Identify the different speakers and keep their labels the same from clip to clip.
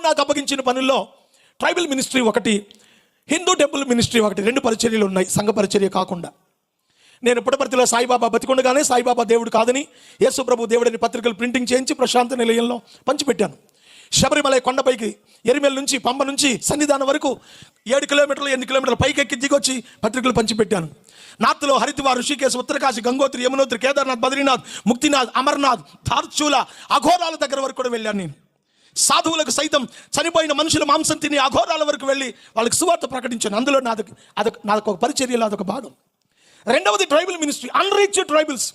Speaker 1: ప్రభు నాకు అప్పగించిన పనుల్లో ట్రైబల్ మినిస్ట్రీ ఒకటి హిందూ టెంపుల్ మినిస్ట్రీ ఒకటి రెండు పరిచర్యలు ఉన్నాయి సంఘ పరిచర్య కాకుండా. నేను పుట్టపర్తిలో సాయిబాబా బతికుండగానే సాయిబాబా దేవుడు కాదని యేసు ప్రభు దేవుడిని పత్రికలు ప్రింటింగ్ చేయించి ప్రశాంత నిలయంలో పంచిపెట్టాను. శబరిమల కొండపైకి ఎరిమెల నుంచి పంప నుంచి సన్నిధానం వరకు ఏడు కిలోమీటర్లు ఎనిమిది కిలోమీటర్ల పైకి ఎక్కి దిగొచ్చి పత్రికలు పంచిపెట్టాను. నార్త్లో హరిద్వార్ ఋషికేశ్ ఉత్తరకాశి గంగోత్రి యమునోత్రి కేదార్నాథ్ బద్రీనాథ్ ముక్తినాథ్ అమర్నాథ్ ధార్చూల అఘోరాల దగ్గర వరకు కూడా వెళ్ళాను నేను. సాధువులకు సైతం చనిపోయిన మనుషుల మాంసం తిని అఘోరాల వరకు వెళ్ళి వాళ్ళకి సువార్త ప్రకటించాను. అందులో నాది అదొక నాదొక పరిచర్యలో అదొక భాగం. రెండవది ట్రైబల్ మినిస్ట్రీ అన్రీచ్ ట్రైబల్స్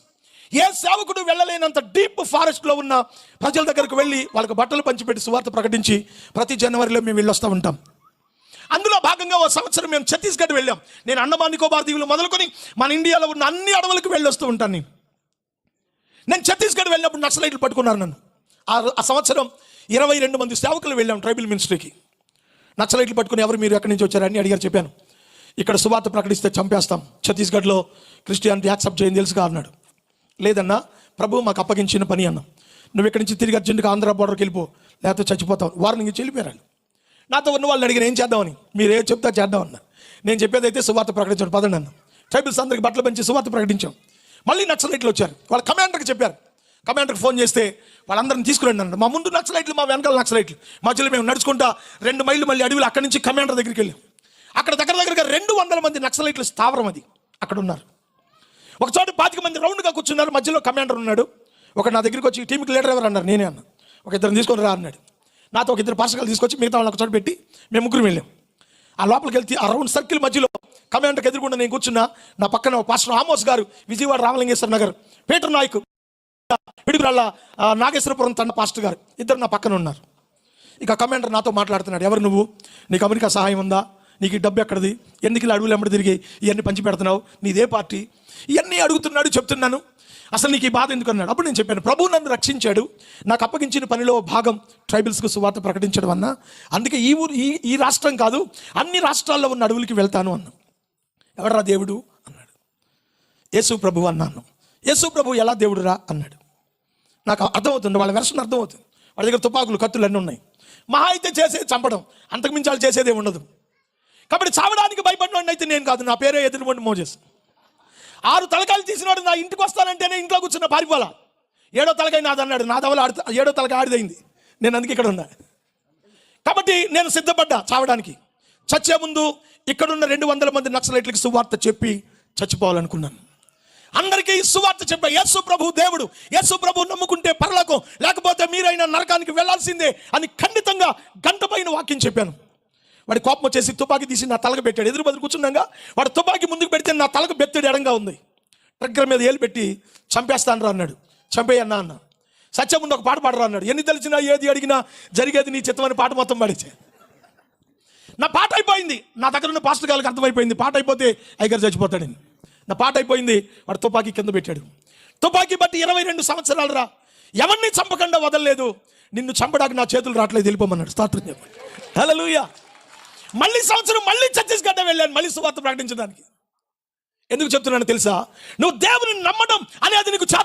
Speaker 1: ఏ సేవకుడు వెళ్ళలేనంత డీప్ ఫారెస్ట్లో ఉన్న ప్రజల దగ్గరకు వెళ్ళి వాళ్ళకి బట్టలు పంచిపెట్టి సువార్త ప్రకటించి ప్రతి జనవరిలో మేము వెళ్ళొస్తూ ఉంటాం. అందులో భాగంగా ఓ సంవత్సరం మేము ఛత్తీస్గఢ్ వెళ్ళాం. నేను అండమాన్ నికోబార్ దీవులు మొదలుకొని మన ఇండియాలో ఉన్న అన్ని అడవులకు వెళ్ళొస్తూ ఉంటాను నేను. నేను ఛత్తీస్గఢ్ వెళ్ళినప్పుడు నక్సలైట్లు పట్టుకున్నారు నన్ను. ఆ ఆ సంవత్సరం ఇరవై రెండు మంది సేవకులు వెళ్ళాం ట్రైబల్ మినిస్ట్రీకి. నక్సలైట్లు పట్టుకుని ఎవరు మీరు ఎక్కడి నుంచి వచ్చారని అడిగారు చెప్పాను. ఇక్కడ సువార్త ప్రకటిస్తే చంపేస్తాం. ఛత్తీస్గఢ్లో క్రిస్టియానిటీ యాక్సెప్ట్ చేయని తెలుసుగా అన్నాడు. లేదన్నా ప్రభు మాకు అప్పగించిన పని అన్నా. నువ్వు ఇక్కడి నుంచి తిరిగి అర్జెంట్గా ఆంధ్ర బోర్డర్కి వెళ్ళిపో లేకపోతే చచ్చిపోతావు. వారిని నుంచి వెళ్ళిపోయారు నాతో ఉన్న వాళ్ళని అడిగిన ఏం చేద్దామని? మీరు ఏం చెప్తా చేద్దామన్నా నేను చెప్పేది అయితే సువార్త ప్రకటించాడు. పదండి అన్న. ట్రైబల్స్ అందరికి బట్టలు పెంచి సువార్త ప్రకటించాం. మళ్ళీ నక్సలైట్లు వచ్చారు. వాళ్ళ కమాండర్కి చెప్పారు. కమాండర్కి ఫోన్ చేస్తే వాళ్ళందరిని తీసుకురండి అన్నారు మా ముందు నక్సలైట్లు మా వెనకాల నక్సలైట్లు. మధ్యలో మేము నడుచుకుంటా రెండు మైళ్ళు మళ్ళీ అడవిలో అక్కడి నుంచి కమాండర్ దగ్గరికి వెళ్ళాం. అక్కడ దగ్గర దగ్గరగా రెండు వందల మంది నక్సలైట్లు స్థావరం అది. అక్కడ ఉన్నారు. ఒక చోట పాతిక మంది రౌండ్గా కూర్చున్నారు. మధ్యలో కమాండర్ ఉన్నాడు. ఒక నా దగ్గరికి వచ్చి టీంకి లీడర్ ఎవరు? అన్నారు. నేనే అన్న. ఒక ఇద్దరు తీసుకొని రా అన్నాడు. నాతో ఒక ఇద్దరు పార్సకాలు తీసుకొచ్చి మిగతా వాళ్ళని ఒక చోట పెట్టి మేము ముగ్గురు వెళ్ళాం. ఆ లోపలికి వెళ్తే ఆ రౌండ్ సర్కిల్ మధ్యలో కమాండర్కి ఎదురుకుండా నేను కూర్చున్నా. నా పక్కన పాస్టర్ ఆమోస్ గారు విజయవాడ రామలింగేశ్వర నగర్ పీటర్ నాయక్ పిడుగురాళ్ళ నాగేశ్వరపురం తండ పాస్టర్ గారు ఇద్దరు నా పక్కన ఉన్నారు. ఇక కమాండర్ నాతో మాట్లాడుతున్నాడు. ఎవరు నువ్వు? నీకు అమెరికా సహాయం ఉందా? నీకు ఈ డబ్బు ఎక్కడిది? ఎందుకు ఇలా అడుగులు ఎమ్మడి తిరిగి ఇవన్నీ పంచి పెడుతున్నావు నీదే పార్టీ. ఇవన్నీ అడుగుతున్నాడు చెప్తున్నాను. అసలు నీకు ఈ బాధ ఎందుకు అన్నాడు? అప్పుడు నేను చెప్పాను ప్రభు నన్ను రక్షించాడు. నాకు అప్పగించిన పనిలో భాగం ట్రైబల్స్కు సువార్త ప్రకటించడం అన్న. అందుకే ఈ ఊరు ఈ ఈ రాష్ట్రం కాదు అన్ని రాష్ట్రాల్లో ఉన్న అడవులకి వెళ్తాను అన్నాను ఎవడరా దేవుడు? అన్నాడు. యేసు ప్రభు అన్నాను. యేసు ప్రభు ఎలా దేవుడురా? అన్నాడు. నాకు అర్థమవుతుంది వాళ్ళ వెర్షన్ అర్థమవుతుంది వాళ్ళ దగ్గర తుపాకులు కత్తులు అన్నీ ఉన్నాయి. మహా అయితే చేసేది చంపడం. అంతకుమించి వాళ్ళు చేసేదే ఉండదు. కాబట్టి చావడానికి భయపడిన అయితే నేను కాదు. నా పేరే ఎదురుబండి మోజెస్. ఆరు తలకాయలు తీసినాడు నా ఇంటికి వస్తానంటేనే ఇంట్లో కూర్చున్న పారిపోలా ఏడో తలకాయ నాది అన్నాడు. నా దవల ఆడి ఏడో తలకాయ ఆడిదైంది. నేను అందుకే ఇక్కడ ఉన్నా. కాబట్టి నేను సిద్ధపడ్డా చావడానికి. చచ్చే ముందు ఇక్కడున్న రెండు వందల మంది నక్సలైట్లకి సువార్త చెప్పి చచ్చిపోవాలనుకున్నాను. అందరికీ సువార్త చెప్పా యేసు ప్రభు దేవుడు. యేసు ప్రభు నమ్ముకుంటే పరలోకం లేకపోతే మీరైనా నరకానికి వెళ్ళాల్సిందే అని ఖండితంగా గంట పైన వాక్యం చెప్పాను. వాడి కోపం వచ్చేసి తుపాకీ తీసి నా తలకు పెట్టాడు. ఎదురు బదులు కూర్చున్నాగా? వాడు తుపాకీ ముందుకు పెడితే నా తలకు బెత్తడి ఎడంగా ఉంది. ట్రగ్గర్ మీద ఏలు పెట్టి చంపేస్తాను రా అన్నాడు. చంపేయన్నా అన్న. సత్యం ఒక పాట పాడరా అన్నాడు. ఎన్ని తెలిసినా ఏది అడిగినా జరిగేది నీ చిత్తమని పాట మొత్తం పడిచే నా పాట అయిపోయింది. నా దగ్గర ఉన్న పాస్టర్ గారికి అర్థమైపోయింది. పాట అయిపోతే అయ్యగారు చచ్చిపోతాడని. నా పాట అయిపోయింది. వాడు తుపాకీ కింద పెట్టాడు. తుపాకీ బట్టి ఇరవై రెండు సంవత్సరాలు రా. ఎవరిని చంపకుండా వదలలేదు. నిన్ను చంపడానికి నా చేతులు రావట్లేదు వెళ్ళిపోమన్నాడు. స్తోత్రం చెప్పండి మళ్ళీ సంవత్సరం మళ్ళీ ఛత్తీస్గఢ్ వెళ్ళాను మళ్ళీ సువార్త ప్రకటించడానికి. ఎందుకు చెప్తున్నాను తెలుసా? నువ్వు దేవుని నమ్మడం అనేది నీకు చేత